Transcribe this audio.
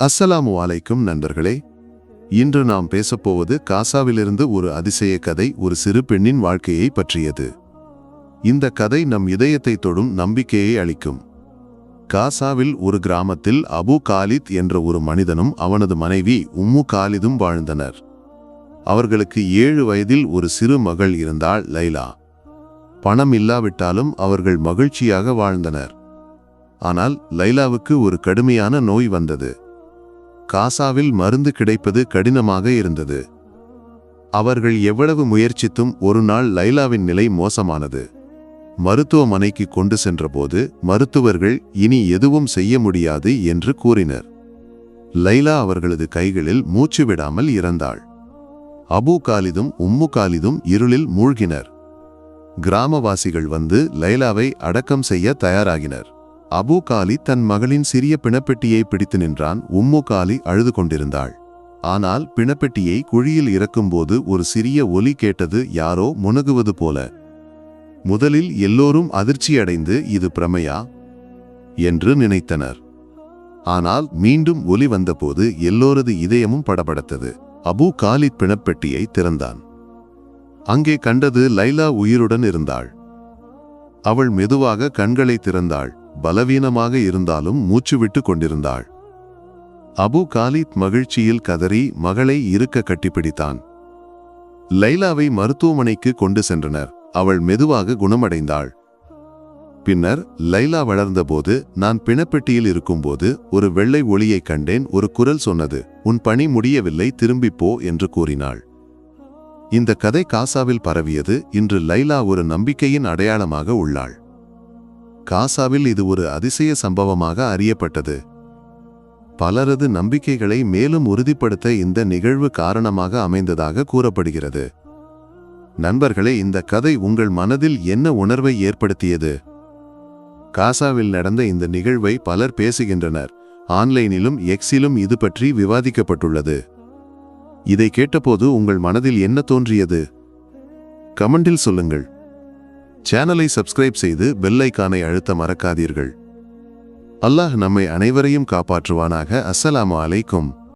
அஸ்ஸலாமு அலைக்கும் நண்பர்களே இன்று நாம் பேசப்போவது காசாவிலிருந்து ஒரு அதிசய கதை ஒரு சிறு பெண்ணின் வாழ்க்கையை பற்றியது. இந்த கதை நம் இதயத்தை தொடும் நம்பிக்கையை அளிக்கும். காசாவில் ஒரு கிராமத்தில் அபு காலித் என்ற ஒரு மனிதனும் அவனது மனைவி உம்மு காலிதும் வாழ்ந்தனர். அவர்களுக்கு ஏழு வயதில் ஒரு சிறு மகள் இருந்தாள் லைலா. பணம் இல்லாவிட்டாலும் அவர்கள் மகிழ்ச்சியாக வாழ்ந்தனர். ஆனால் லைலாவுக்கு ஒரு கடுமையான நோய் வந்தது. காசாவில் மருந்து கிடைப்பது கடினமாக இருந்தது. அவர்கள் எவ்வளவு முயற்சித்தும் ஒரு நாள் லைலாவின் நிலை மோசமானது. மருத்துவமனைக்கு கொண்டு சென்றபோது மருத்துவர்கள் இனி எதுவும் செய்ய முடியாது என்று கூறினர். லைலா அவர்களது கைகளில் மூச்சு விடாமல் இறந்தாள். அபு காலிதும் உம்மு காலிதும் இருளில் மூழ்கினர். கிராமவாசிகள் வந்து லைலாவை அடக்கம் செய்ய தயாராகினர். அபு காலி தன் மகளின் சிறிய பிணப்பெட்டியை பிடித்து நின்றான். உம்மு காலி அழுது கொண்டிருந்தாள். ஆனால் பிணப்பெட்டியை குழியில் இறக்கும்போது ஒரு சிறிய ஒலி கேட்டது யாரோ முனகுவது போல. முதலில் எல்லோரும் அதிர்ச்சியடைந்து இது பிரமையா? என்று நினைத்தனர். ஆனால் மீண்டும் ஒலி வந்தபோது எல்லோரது இதயமும் படபடத்தது. அபு காலித் பிணப்பெட்டியை திறந்தான். அங்கே கண்டது லைலா உயிருடன் இருந்தாள். அவள் மெதுவாக கண்களை திறந்தாள். பலவீனமாக இருந்தாலும் மூச்சு விட்டு கொண்டிருந்தாள். அபு காலித் மகிழ்ச்சியில் கதறி மகளை இருக்க கட்டிப்பிடித்தான். லைலாவை மருத்துவமனைக்கு கொண்டு சென்றனர். அவள் மெதுவாக குணமடைந்தாள். பின்னர் லைலா வளர்ந்தபோது நான் பிணப்பெட்டியில் இருக்கும்போது ஒரு வெள்ளை ஒளியைக் கண்டேன். ஒரு குரல் சொன்னது உன் பணி முடியவில்லை திரும்பிப் போ என்று கூறினாள். இந்த கதை காசாவில் பரவியது. இன்று லைலா ஒரு நம்பிக்கையின் அடையாளமாக உள்ளாள். காசாவில் இது ஒரு அதிசய சம்பவமாக அறியப்பட்டது. பலரது நம்பிக்கைகளை மேலும் உறுதிப்படுத்த இந்த நிகழ்வு காரணமாக அமைந்ததாக கூறப்படுகிறது. நண்பர்களே இந்த கதை உங்கள் மனதில் என்ன உணர்வை ஏற்படுத்தியது? காசாவில் நடந்த இந்த நிகழ்வை பலர் பேசுகின்றனர். ஆன்லைனிலும் எக்ஸிலும் இது பற்றி விவாதிக்கப்பட்டுள்ளது. இதை கேட்டபோது உங்கள் மனதில் என்ன தோன்றியது? கமெண்டில் சொல்லுங்கள். சேனலை சப்ஸ்கிரைப் செய்து பெல்லைக்கானை அழுத்த மறக்காதீர்கள். அல்லாஹ் நம்மை அனைவரையும் காப்பாற்றுவானாக. அஸ்ஸலாமு அலைக்கும்.